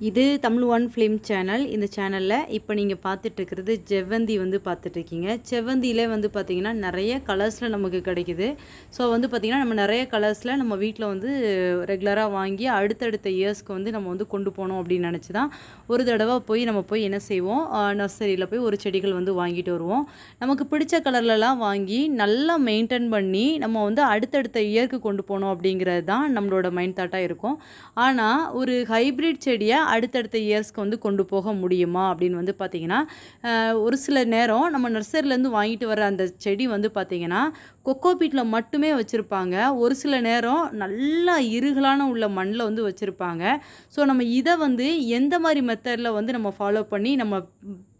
இது Tamil one film channel இந்த சேனலில் இப்போ நீங்கள் பார்த்துட்ருக்கிறது செவ்வந்தி வந்து பார்த்துட்ருக்கீங்க. செவ்வந்தியிலே வந்து பார்த்திங்கன்னா நிறைய கலர்ஸில் நமக்கு கிடைக்குது. ஸோ வந்து பார்த்திங்கன்னா நம்ம நிறைய கலர்ஸில் நம்ம வீட்டில் வந்து ரெகுலராக வாங்கி அடுத்தடுத்த இயர்ஸ்க்கு வந்து நம்ம வந்து கொண்டு போகணும் அப்படின்னு நினச்சி தான் ஒரு தடவை போய் நம்ம போய் என்ன செய்வோம்? நர்சரியில் போய் ஒரு செடிகள் வந்து வாங்கிட்டு வருவோம். நமக்கு பிடிச்ச கலர்லலாம் வாங்கி நல்லா மெயின்டைன் பண்ணி நம்ம வந்து அடுத்தடுத்த இயர்க்கு கொண்டு போகணும் அப்படிங்கிறது தான் நம்மளோட மைண்ட் தாட்டாக இருக்கும். ஆனால் ஒரு ஹைப்ரிட் செடியை அடுத்தடுத்த இயர்ஸ்க்கு வந்து கொண்டு போக முடியுமா அப்படின்னு வந்து பார்த்திங்கன்னா ஒரு சில நேரம் நம்ம நர்சரிலேருந்து வாங்கிட்டு வர அந்த செடி வந்து பார்த்திங்கன்னா கொக்கோ பீட்டில் மட்டுமே வச்சுருப்பாங்க. ஒரு சில நேரம் நல்லா இருகலான உள்ள மண்ணில் வந்து வச்சுருப்பாங்க. ஸோ நம்ம இதை வந்து எந்த மாதிரி மெத்தடில் வந்து நம்ம ஃபாலோ பண்ணி நம்ம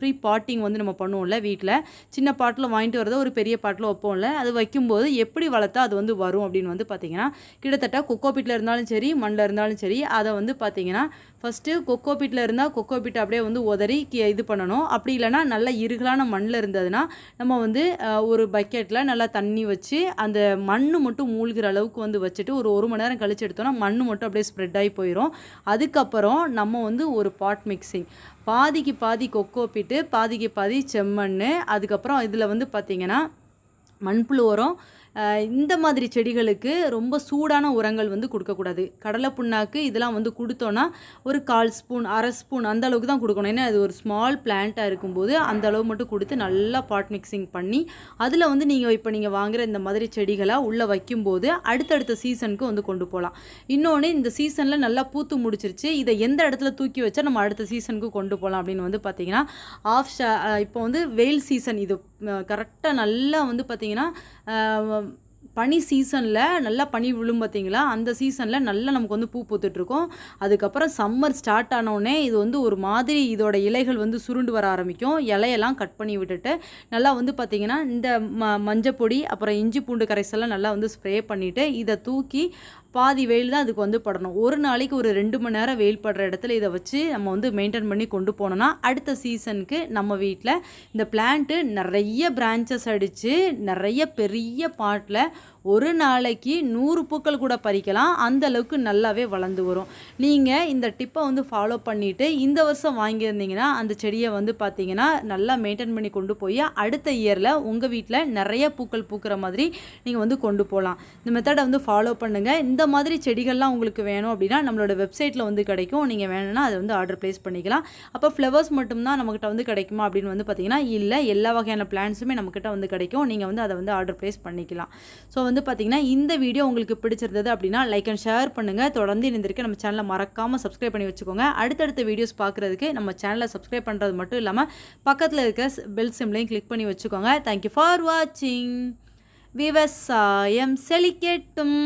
ப்ரீ பாட்டிங் வந்து நம்ம பண்ணுவோம்ல வீட்டில் சின்ன பாட்டில் வாங்கிட்டு வரதை ஒரு பெரிய பாட்டில் வைப்போம்ல அது வைக்கும்போது எப்படி வளர்த்தா அது வந்து வரும் அப்படின்னு வந்து பார்த்திங்கன்னா கிட்டத்தட்ட கொக்கோ பீட்டில் இருந்தாலும் சரி மண்ணில் இருந்தாலும் சரி அதை வந்து பார்த்திங்கன்னா ஃபஸ்ட்டு கொக்கோ பீட்டில் இருந்தால் கொக்கோ பீட்டை அப்படியே வந்து உதறி கி- இது பண்ணணும். அப்படி இல்லைன்னா நல்லா இருகலான மண்ணில் இருந்ததுன்னா நம்ம வந்து ஒரு பக்கெட்டில் நல்லா தண்ணி வச்சு அந்த மண் மட்டும் மூழ்கிற அளவுக்கு வந்து வச்சுட்டு ஒரு ஒரு மணி நேரம் கழிச்சு எடுத்தோம்னா மண் மட்டும் அப்படியே ஸ்ப்ரெட் ஆகி போயிடும் அதுக்கப்புறம் நம்ம வந்து ஒரு பாட் மிக்சிங் பாதிக்கு பாதி கொக்கோப்பிட்டு பாதிக்கு பாதி செம்மண் அதுக்கப்புறம் இதில் வந்து பார்த்திங்கன்னா மண்புழு உரம் இந்த மாதிரி செடிகளுக்கு ரொம்ப சூடான உரங்கள் வந்து கொடுக்கக்கூடாது. கடலை புண்ணாக்கு இதெல்லாம் வந்து கொடுத்தோன்னா ஒரு கால் ஸ்பூன் அரை ஸ்பூன் அந்த அளவுக்கு தான் கொடுக்கணும். ஏன்னா அது ஒரு ஸ்மால் பிளான்ட்டாக இருக்கும்போது அந்த அளவு மட்டும் கொடுத்து நல்லா பாட் மிக்சிங் பண்ணி அதில் வந்து நீங்கள் இப்போ நீங்கள் வாங்குகிற இந்த மாதிரி செடிகளாக உள்ளே வைக்கும்போது அடுத்தடுத்த சீசனுக்கு வந்து கொண்டு போகலாம் இன்னொன்று இந்த சீசனில் நல்லா பூத்து முடிச்சிருச்சு இதை எந்த இடத்துல தூக்கி வச்சா நம்ம அடுத்த சீசனுக்கு கொண்டு போகலாம் அப்படின்னு வந்து பார்த்தீங்கன்னா ஆஃப் ஷா இப்போ வந்து வெயில் சீசன் இது கரெக்டாக நல்லா வந்து பார்த்திங்கன்னா பனி சீசனில் நல்லா பனி விழும் பார்த்தீங்களா அந்த சீசனில் நல்லா நமக்கு வந்து பூ பூத்துட்ருக்கோம். அதுக்கப்புறம் சம்மர் ஸ்டார்ட் ஆனோடனே இது வந்து ஒரு மாதிரி இதோட இலைகள் வந்து சுருண்டு வர ஆரம்பிக்கும். இலையெல்லாம் கட் பண்ணி விட்டுட்டு நல்லா வந்து பார்த்திங்கன்னா இந்த ம மஞ்சப்பொடி அப்புறம் இஞ்சி பூண்டு கரைசல்லாம் நல்லா வந்து ஸ்ப்ரே பண்ணிவிட்டு இதை தூக்கி பாதி வெயில் தான் அதுக்கு வந்து படணும். ஒரு நாளைக்கு ஒரு ரெண்டு மணி நேரம் வெயில் படுற இடத்துல இதை வச்சு நம்ம வந்து மெயின்டைன் பண்ணி கொண்டு போனோம்னா அடுத்த சீசனுக்கு நம்ம வீட்டில் இந்த பிளான்ட்டு நிறைய பிரான்ச்சஸ் அடித்து நிறைய பெரிய பாட்டில் ஒரு நாளைக்கு நூறு பூக்கள் கூட பறிக்கலாம். அந்த அளவுக்கு நல்லாவே வளர்ந்து வரும். நீங்கள் இந்த டிப்பை வந்து ஃபாலோ பண்ணிவிட்டு இந்த வருஷம் வாங்கியிருந்தீங்கன்னா அந்த செடியை வந்து பார்த்தீங்கன்னா நல்லா மெயின்டைன் பண்ணி கொண்டு போய் அடுத்த இயரில் உங்கள் வீட்டில் நிறைய பூக்கள் பூக்கிற மாதிரி நீங்கள் வந்து கொண்டு போகலாம். இந்த மெத்தடை வந்து ஃபாலோ பண்ணுங்கள் இந்த இந்த மாதிரி செடிகள்லாம் உங்களுக்கு வேணும் அப்படின்னா நம்மளோட வெப்சைட்டில் வந்து கிடைக்கும். நீங்கள் வேணும்னா அதை வந்து ஆர்டர் ப்ளேஸ் பண்ணிக்கலாம். அப்போ ஃப்ளவர்ஸ் மட்டும்தான் நம்மக்கிட்ட வந்து கிடைக்குமா அப்படின்னு வந்து பார்த்தீங்கன்னா இல்லை. எல்லா வகையான பிளான்ஸுமே நம்மக்கிட்ட வந்து கிடைக்கும். நீங்கள் வந்து அதை வந்து ஆர்டர் ப்ளேஸ் பண்ணிக்கலாம். ஸோ வந்து பார்த்தீங்கன்னா இந்த வீடியோ உங்களுக்கு பிடிச்சிருந்தது அப்படின்னா லைக் அண்ட் ஷேர் பண்ணுங்கள் தொடர்ந்து இருந்திருக்க நம்ம சேனலை மறக்காமல் சப்ஸ்கிரைப் பண்ணி வச்சுக்கோங்க. அடுத்தடுத்த வீடியோஸ் பார்க்குறதுக்கு நம்ம சேனலை சப்ஸ்கிரைப் பண்ணுறது மட்டும் இல்லாமல் பக்கத்தில் இருக்க பெல் சிம்லையும் கிளிக் பண்ணி வச்சுக்கோங்க. தேங்க்யூ ஃபார் வாட்சிங் விவசாயம் செழிக்கட்டும்.